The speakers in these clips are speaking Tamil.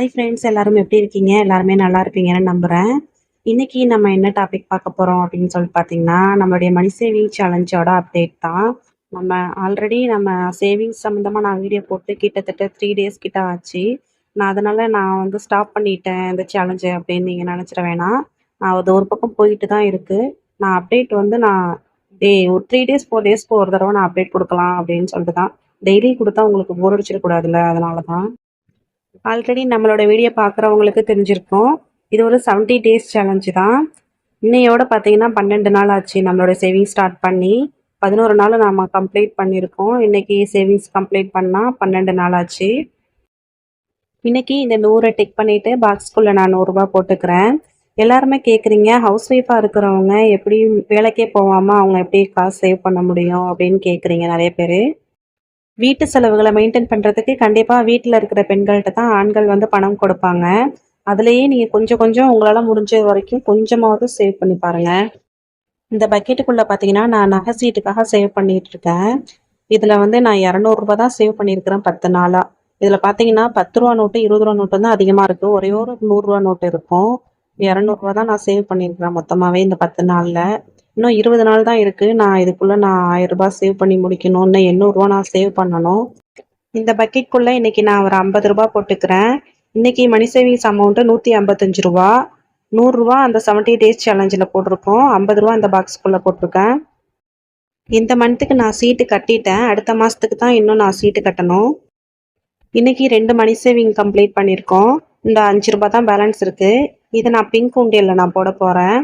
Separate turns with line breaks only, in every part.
ஹாய் ஃப்ரெண்ட்ஸ் எல்லாரும் எப்படி இருக்கீங்க? எல்லாருமே நல்லா இருப்பீங்கன்னு நம்புகிறேன் இன்னைக்கு நம்ம என்ன டாபிக் பார்க்க போகிறோம் அப்படின்னு சொல்லிட்டு பார்த்தீங்கன்னா நம்மளுடைய மணி சேவிங் சேலஞ்சோட அப்டேட் தான். நம்ம ஆல்ரெடி நம்ம சேவிங்ஸ் சம்மந்தமாக நான் வீடியோ போட்டு கிட்டத்தட்ட த்ரீ டேஸ் கிட்ட ஆச்சு. நான் அதனால் நான் வந்து ஸ்டாப் பண்ணிட்டேன் இந்த சேலஞ்சு அப்படின்னு நீங்கள் நினச்சிட வேணாம். நான் அது ஒரு பக்கம் போயிட்டு தான் இருக்குது நான் அப்டேட் வந்து நான் டே ஒரு த்ரீ டேஸ் ஃபோர் டேஸ்க்கு ஒரு தடவை நான் அப்டேட் கொடுக்கலாம் அப்படின்னு சொல்லிட்டு தான். டெய்லி கொடுத்தா உங்களுக்கு போர் அடிச்சிடக்கூடாதுல்ல அதனால தான். ஆல்ரெடி நம்மளோட வீடியோ பார்க்குறவங்களுக்கு தெரிஞ்சிருக்கும். இது ஒரு செவன்ட்டி டேஸ் சேலஞ்சு தான். இன்னையோட பார்த்தீங்கன்னா பன்னெண்டு நாள் ஆச்சு நம்மளோட சேவிங்ஸ் ஸ்டார்ட் பண்ணி. பதினோரு நாள் நாம் கம்ப்ளீட் பண்ணியிருக்கோம். இன்னைக்கு சேவிங்ஸ் கம்ப்ளீட் பண்ணால் பன்னெண்டு நாள் ஆச்சு. இன்றைக்கி இந்த நூறை டிக் பண்ணிவிட்டு பாக்ஸ்குள்ளே நான் நூறுரூபா போட்டுக்கிறேன். எல்லாருமே கேட்குறீங்க ஹவுஸ் ஒய்ஃபாக இருக்கிறவங்க எப்படி வேலைக்கே போகாமல் அவங்க எப்படி காசு சேவ் பண்ண முடியும் அப்படின்னு கேட்குறீங்க நிறைய பேர். வீட்டு செலவுகளை மெயின்டைன் பண்ணுறதுக்கு கண்டிப்பாக வீட்டில் இருக்கிற பெண்கள்கிட்ட தான் ஆண்கள் வந்து பணம் கொடுப்பாங்க. அதுலேயே நீங்கள் கொஞ்சம் கொஞ்சம் உங்களால் முடிஞ்ச வரைக்கும் கொஞ்சமாவது சேவ் பண்ணி பாருங்கள் இந்த பக்கெட்டுக்குள்ளே பார்த்தீங்கன்னா நான் நகை சீட்டுக்காக சேவ் பண்ணிகிட்டு இருக்கேன். இதில் வந்து நான் இரநூறுபா தான் சேவ் பண்ணியிருக்கிறேன் பத்து நாளாக இதில் பார்த்தீங்கன்னா பத்து ரூபா நோட்டு இருபது ரூபா நோட்டு தான் அதிகமாக இருக்குது ஒரே ஒரு நூறுரூவா நோட்டு இருக்கும். இரநூறுவா தான் நான் சேவ் பண்ணியிருக்கிறேன் மொத்தமாகவே இந்த பத்து நாளில். இன்னும் இருபது நாள் தான் இருக்குது நான் இதுக்குள்ளே நான் ஆயிரம் ரூபாய் சேவ் பண்ணி முடிக்கணும். இன்னும் எண்ணூறுரூவா நான் சேவ் பண்ணணும். இந்த பக்கெட்குள்ளே இன்றைக்கி நான் ஒரு ஐம்பது ரூபா போட்டுக்கிறேன். இன்றைக்கி மணி சேவிங்ஸ் அமௌண்ட்டு நூற்றி ஐம்பத்தஞ்சு ரூபா. நூறுரூவா அந்த செவன்ட்டி டேஸ் சேலஞ்சில் போட்டிருக்கோம். ஐம்பது ரூபா அந்த பாக்ஸ்க்குள்ளே போட்டிருக்கேன். இந்த மந்த்துக்கு நான் சீட்டு கட்டிட்டேன். அடுத்த மாதத்துக்கு தான் இன்னும் நான் சீட்டு கட்டணும். இன்றைக்கி ரெண்டு மணி சேவிங் கம்ப்ளீட் பண்ணியிருக்கோம். இந்த அஞ்சு ரூபா தான் பேலன்ஸ் இருக்குது இதை நான் பிங்க் உண்டியலில் நான் போட போகிறேன்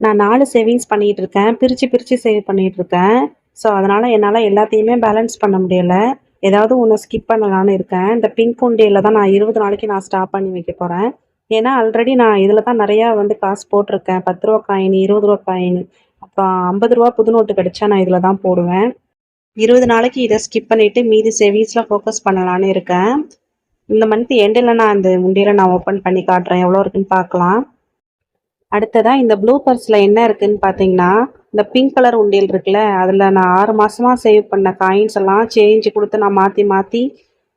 நான் நாலு சேவிங்ஸ் பண்ணிகிட்டு இருக்கேன் பிரித்து பிரித்து சேவ் பண்ணிகிட்டு இருக்கேன் ஸோ அதனால் என்னால் எல்லாத்தையுமே பேலன்ஸ் பண்ண முடியலை. ஏதாவது ஒன்று ஸ்கிப் பண்ணலான்னு இருக்கேன். இந்த பிங்க் உண்டியலில் தான் நான் இருபது நாளைக்கு நான் ஸ்டாப் பண்ணி வைக்க போகிறேன் ஏன்னா ஆல்ரெடி நான் இதில் தான் நிறையா வந்து காசு போட்டிருக்கேன். பத்து ரூபா காயின் இருபது ரூபா காயின் அப்புறம் ஐம்பது ரூபா புது நோட்டு கிடச்சா நான் இதில் தான் போடுவேன். இருபது நாளைக்கு இதை ஸ்கிப் பண்ணிவிட்டு மீதி சேவிங்ஸில் ஃபோக்கஸ் பண்ணலான்னு இருக்கேன். இந்த மந்த் எண்டில் நான் அந்த உண்டியில் நான் ஓப்பன் பண்ணி காட்டுறேன். எவ்வளோ இருக்குன்னு பார்க்கலாம். அடுத்ததாக இந்த ப்ளூ பர்ஸில் என்ன இருக்குன்னு பார்த்தீங்கன்னா இந்த பிங்க் கலர் உண்டியல் இருக்குல்ல அதில் நான் ஆறு மாதமாக சேவ் பண்ண காயின்ஸ் எல்லாம் சேஞ்சு கொடுத்து நான் மாற்றி மாற்றி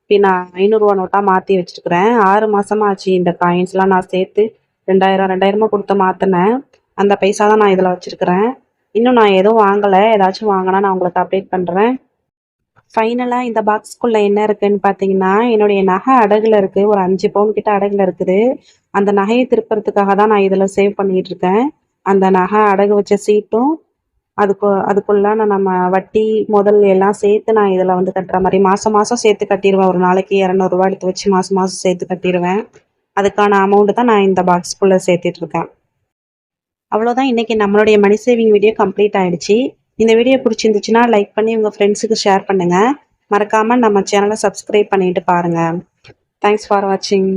இப்போ நான் ஐநூறுரூவா நோட்டாக மாற்றி வச்சுருக்கிறேன். ஆறு மாதமாக ஆச்சு இந்த காயின்ஸ்லாம் நான் சேர்த்து ரெண்டாயிரம் ரெண்டாயிரமா கொடுத்து மாற்றினேன் அந்த பைசா தான் நான் இதில் வச்சுருக்கிறேன். இன்னும் நான் எதுவும் வாங்கலை. ஏதாச்சும் வாங்கினா நான் உங்களுக்கு அப்டேட் பண்ணுறேன் ஃபைனலாக இந்த பாக்ஸ்க்குள்ளே என்ன இருக்குன்னு பார்த்தீங்கன்னா என்னுடைய நகை அடகில் இருக்குது ஒரு அஞ்சு பவுன் கிட்ட அடகில் இருக்குது. அந்த நகையை திருப்புறதுக்காக தான் நான் இதில் சேவ் பண்ணிகிட்டு இருக்கேன். அந்த நகை அடகு வச்ச சீட்டும் அதுக்கு அதுக்குள்ளான நம்ம வட்டி முதல் எல்லாம் சேர்த்து நான் இதில் வந்து கட்டுற மாதிரி மாதம் மாதம் சேர்த்து கட்டிடுவேன். ஒரு நாளைக்கு இரநூறுவா எடுத்து வச்சு மாதம் மாதம் சேர்த்து கட்டிடுவேன். அதுக்கான அமௌண்ட்டு தான் நான் இந்த பாக்ஸ்க்குள்ளே சேர்த்துட்ருக்கேன் அவ்வளோதான் இன்றைக்கி நம்மளுடைய மணி சேவிங் வீடியோ கம்ப்ளீட் ஆகிடுச்சி இந்த வீடியோ பிடிச்சிருந்துச்சுன்னா லைக் பண்ணி உங்கள் ஃப்ரெண்ட்ஸுக்கு ஷேர் பண்ணுங்கள் மறக்காமல் நம்ம சேனலை சப்ஸ்கிரைப் பண்ணிட்டு பாருங்கள் தேங்க்ஸ் ஃபார் வாட்சிங்